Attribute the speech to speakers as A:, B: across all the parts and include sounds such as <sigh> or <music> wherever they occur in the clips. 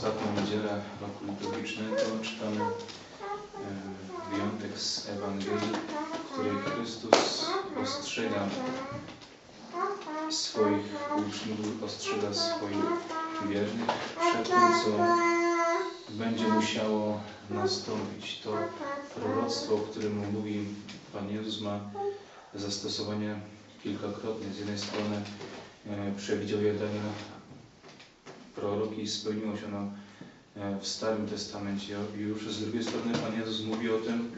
A: ostatnią niedzielę roku liturgicznego czytamy e, wyjątek z Ewangelii, w której Chrystus ostrzega swoich uczniów, ostrzega swoich wiernych przed tym, co będzie musiało nastąpić. To proroctwo, o którym mówi Pan Jezus, ma zastosowanie kilkakrotnie. Z jednej strony e, przewidział prorok i spełniło się ono e, w Starym Testamencie już. Z drugiej strony Pan Jezus mówi o tym,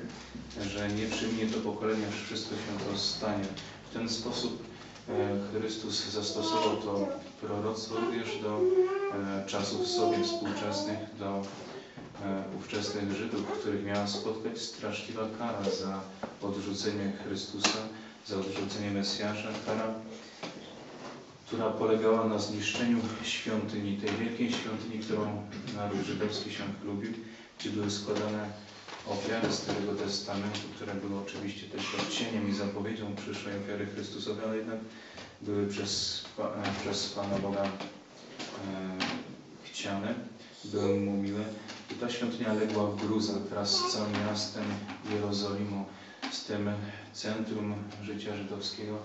A: że nie przyjmie to pokolenie, aż wszystko się to stanie. W ten sposób e, Chrystus zastosował to proroctwo również do e, czasów sobie współczesnych, do ówczesnych Żydów, których miała spotkać straszliwa kara za odrzucenie Chrystusa, za odrzucenie Mesjasza, kara która polegała na zniszczeniu świątyni, tej wielkiej świątyni, którą naród żydowski się chlubił, gdzie były składane ofiary Starego Testamentu, które były oczywiście tylko cieniem i zapowiedzią przyszłej ofiary Chrystusowej, ale jednak były przez, przez Pana Boga e, chciane, były mu miłe. I ta świątynia legła w gruzach wraz z całym miastem Jerozolimą, z tym centrum życia żydowskiego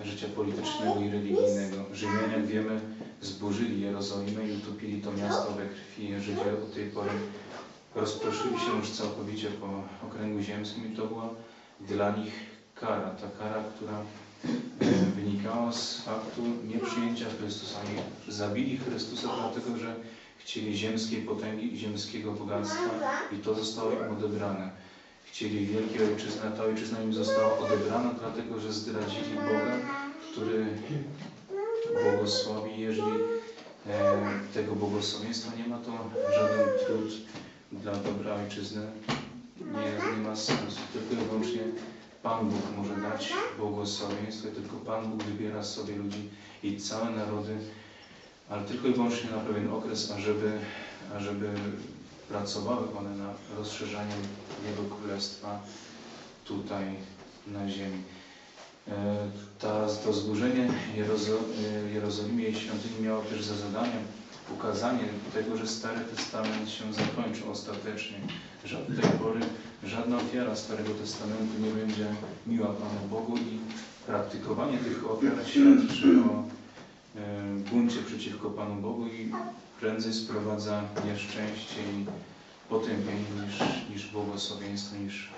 A: życia politycznego i religijnego. Rzymianie, jak wiemy, zburzyli Jerozolimę i utopili to miasto we krwi. Żydzie od tej pory rozproszyli się już całkowicie po okręgu ziemskim i to była dla nich kara. Ta kara, która wynikała z faktu nieprzyjęcia Chrystusa. Oni zabili Chrystusa dlatego, że chcieli ziemskiej potęgi i ziemskiego bogactwa i to zostało im odebrane chcieli wielkiej ojczyzny, a ta ojczyzna im została odebrana, dlatego że zdradzili Boga, który błogosławi. Jeżeli e, tego błogosławieństwa nie ma, to żaden trud dla dobra ojczyzny nie, nie ma sensu. Tylko i wyłącznie Pan Bóg może dać błogosławieństwo tylko Pan Bóg wybiera sobie ludzi i całe narody, ale tylko i wyłącznie na pewien okres, ażeby, ażeby pracowały one na rozszerzaniu Jego Królestwa tutaj na ziemi. E, ta, to zburzenie e, Jerozolimie i świątyni miało też za zadanie ukazanie tego, że Stary Testament się zakończył ostatecznie, że od tej pory żadna ofiara Starego Testamentu nie będzie miła Panu Bogu i praktykowanie tych ofiar świadczy o e, buncie przeciwko Panu Bogu i prędzej sprowadza nieszczęście i potępienie niż, niż błogosławieństwo, niż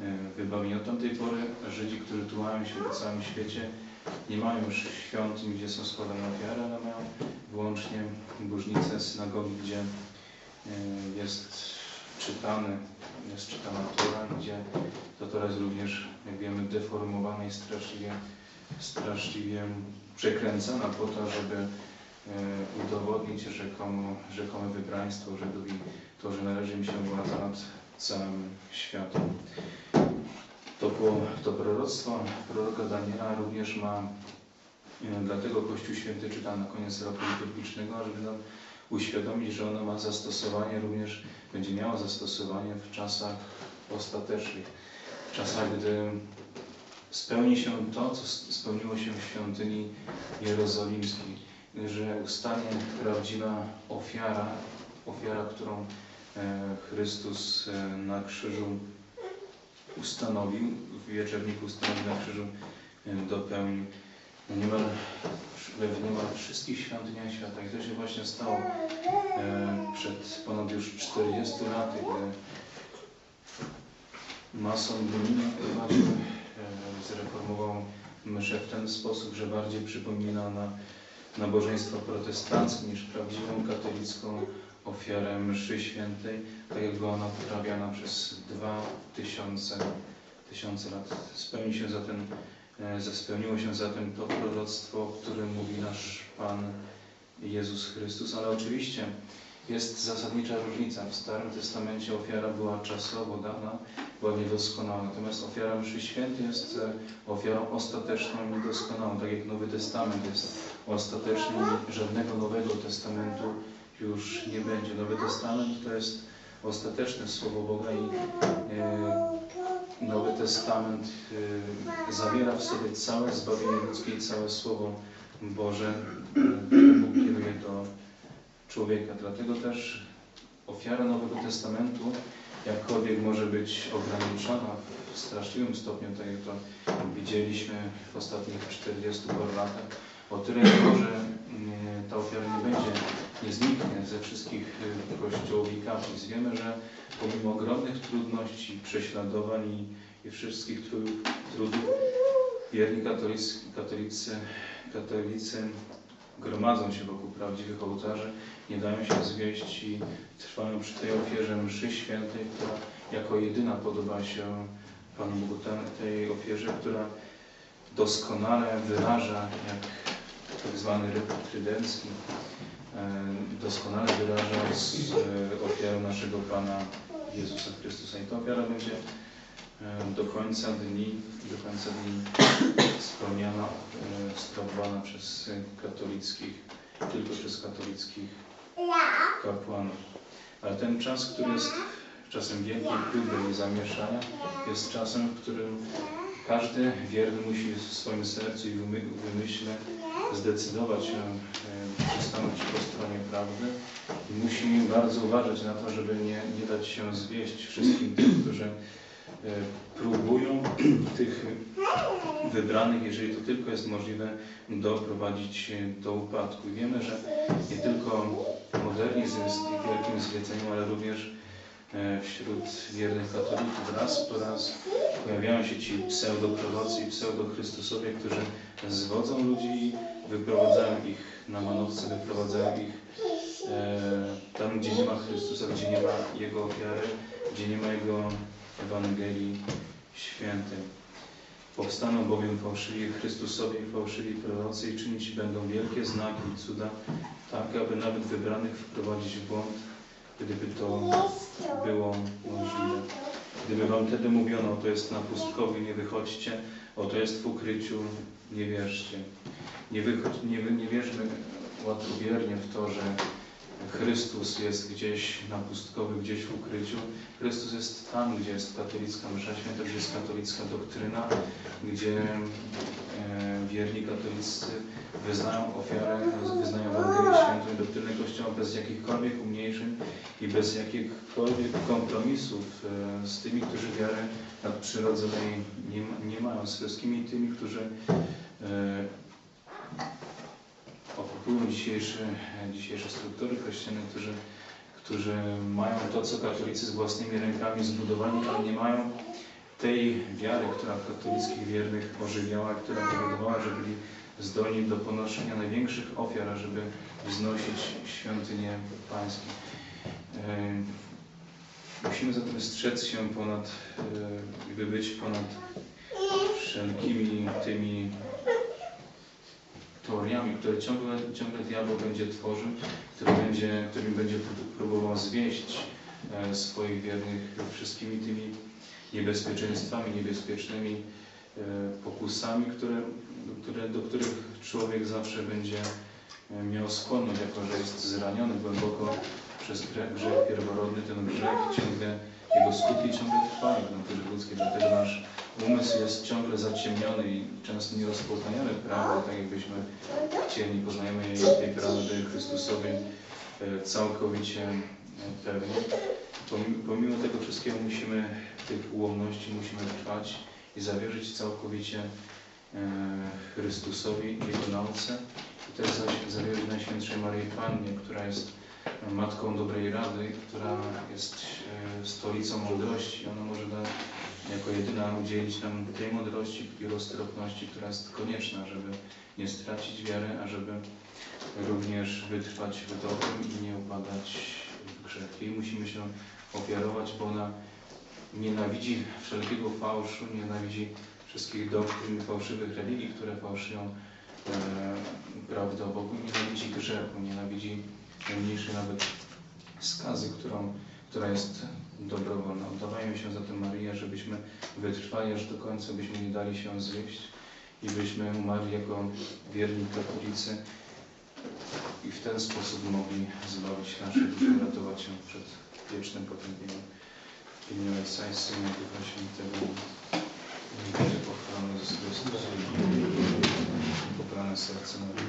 A: e, wybawienie. Od tamtej pory Żydzi, którzy tułają się po całym świecie, nie mają już świątyń, gdzie są składane ofiary, ale mają wyłącznie bożnice, synagogi, gdzie e, jest czytany, jest czytana Tora, gdzie to Tora jest również, jak wiemy, deformowana i straszliwie, straszliwie przekręcana po to, żeby udowodnić rzekomo, rzekome wybraństwo Żydów i to, że należy im się władza nad całym światem. To, to proroctwo proroka Daniela również ma e, dlatego Kościół Święty czyta na koniec roku liturgicznego, żeby nam uświadomić, że ono ma zastosowanie również, będzie miało zastosowanie w czasach ostatecznych, w czasach, gdy spełni się to, co spełniło się w świątyni jerozolimskiej że ustanie prawdziwa ofiara, ofiara, którą e, Chrystus e, na krzyżu ustanowił, w wieczerniku ustanowił na krzyżu, e, dopełnił niemal, w niemal wszystkich świątyniach świata. I to się właśnie stało przed ponad już 40 laty, gdy mason prowadził, zreformował mszę w ten sposób, że bardziej przypomina na nabożeństwo protestanckie niż prawdziwą katolicką ofiarę mszy świętej, tak jak była ona poprawiana przez dwa tysiące, tysiące lat. Spełni się zatem, e, spełniło się zatem to proroctwo, o którym mówi nasz Pan Jezus Chrystus, ale oczywiście jest zasadnicza różnica. W Starym Testamencie ofiara była czasowo dana, była niedoskonała. Natomiast ofiara mszy świętej jest e, ofiarą ostateczną i niedoskonałą. Tak jak Nowy Testament jest ostateczny żadnego Nowego Testamentu już nie będzie. Nowy Testament to jest ostateczne Słowo Boga i e, Nowy Testament e, zawiera w sobie całe zbawienie ludzkie i całe Słowo Boże, które Bóg kieruje do człowieka. Dlatego też ofiara Nowego Testamentu, jakkolwiek może być ograniczona w straszliwym stopniu, tak jak to widzieliśmy w ostatnich 40 paru latach, o tyle tylko, że mm, ta ofiara nie będzie, nie zniknie ze wszystkich y, kościołów i kaplic. Wiemy, że pomimo ogromnych trudności, prześladowań i, i wszystkich trudów, trudów wierni katolicy, katolicy, katolicy gromadzą się wokół prawdziwych ołtarzy, nie dają się zwieść i trwają przy tej ofierze mszy świętej, która jako jedyna podoba się Panu Bogu, Te- tej ofierze, która doskonale wyraża, jak tak zwany ryb trydencki, e, doskonale wyraża z e, naszego Pana Jezusa Chrystusa. I ta ofiara będzie e, do końca dni, do końca dni spełniana, sprawowana przez katolickich, tylko przez katolickich kapłanów. Ale ten czas, który jest czasem wielkiej próby i zamieszania, jest czasem, w którym każdy wierny musi w swoim sercu i wymy- wymyśle zdecydować się przystanąć po stronie prawdy. I musi bardzo uważać na to, żeby nie, nie dać się zwieść wszystkim tym, którzy próbują <clears throat> tych wybranych, jeżeli to tylko jest możliwe, doprowadzić do upadku. I wiemy, że nie tylko modernizm jest wielkim zwiedzeniem, ale również e, wśród wiernych katolików raz po raz pojawiają się ci pseudoprorocy i pseudochrystusowie, którzy zwodzą ludzi i wyprowadzają ich na manowce, wyprowadzają ich e, tam, gdzie nie ma Chrystusa, gdzie nie ma Jego ofiary, gdzie nie ma Jego Ewangelii Świętej. Powstaną bowiem fałszywi Chrystusowi i fałszywi prorocy i czynić będą wielkie znaki i cuda, tak aby nawet wybranych wprowadzić w błąd, gdyby to było możliwe. Gdyby wam wtedy mówiono, to jest na pustkowi, nie wychodźcie, oto jest w ukryciu, nie wierzcie. Nie, wychodź, nie, nie wierzmy łatwowiernie w to, że Chrystus jest gdzieś na pustkowi, gdzieś w ukryciu. Chrystus jest tam, gdzie jest katolicka msza święta, gdzie jest katolicka doktryna, gdzie e, wierni katolicy wyznają ofiarę, wyznają Ewangelię Świętą i doktrynę Kościoła bez jakichkolwiek umniejszeń i bez jakichkolwiek kompromisów e, z tymi, którzy wiary nadprzyrodzonej nie, nie mają, z wszystkimi tymi, którzy okupują dzisiejsze, dzisiejsze struktury kościelne, którzy, którzy mają to, co katolicy z własnymi rękami zbudowali, ale nie mają tej wiary, która katolickich wiernych ożywiała, która powodowała, że byli zdolni do ponoszenia największych ofiar, żeby wznosić świątynię pańskie. E, Musimy zatem strzec się ponad, e, by być ponad wszelkimi tymi teoriami, które ciągle, ciągle diabeł będzie tworzył, który będzie, którym będzie pró- próbował zwieść e, swoich wiernych wszystkimi tymi niebezpieczeństwami, niebezpiecznymi e, pokusami, które, które, do których człowiek zawsze będzie e, miał skłonność, jako że jest zraniony głęboko przez grzech pierworodny, ten grzech ciągle, jego skutki ciągle trwają w naturze ludzkiej, dlatego nasz umysł jest ciągle zaciemniony i często nie rozpoznajemy prawdy, tak jakbyśmy chcieli, poznajemy jej, tej prawdy Chrystusowej e, całkowicie e, pewnie. Pomimo, tego wszystkiego musimy, tych ułomności musimy trwać i zawierzyć całkowicie e, Chrystusowi Jego nauce i też zawierzyć Najświętszej Maryi Pannie, która jest Matką Dobrej Rady, która jest e, stolicą mądrości. Ona może da, jako jedyna udzielić nam tej mądrości i roztropności, która jest konieczna, żeby nie stracić wiary, a żeby również wytrwać w dobrym i nie upadać w grzech. Jej musimy się ofiarować, bo ona nienawidzi wszelkiego fałszu, nienawidzi wszystkich doktryn fałszywych religii, które fałszują e, prawdę o Bogu, nienawidzi grzechu, nienawidzi najmniejszej nawet skazy, którą, która jest dobrowolna. Oddawajmy się zatem Maryja, żebyśmy wytrwali aż do końca, byśmy nie dali się zwieść i byśmy umarli jako wierni katolicy i w ten sposób mogli zbawić nasze dusze, ratować się przed wiecznym potępieniem. W imieniu Ojca i Syna i Ducha Świętego. Niech będzie pochwalony Jezus Chrystus. Poprane serce Maryi.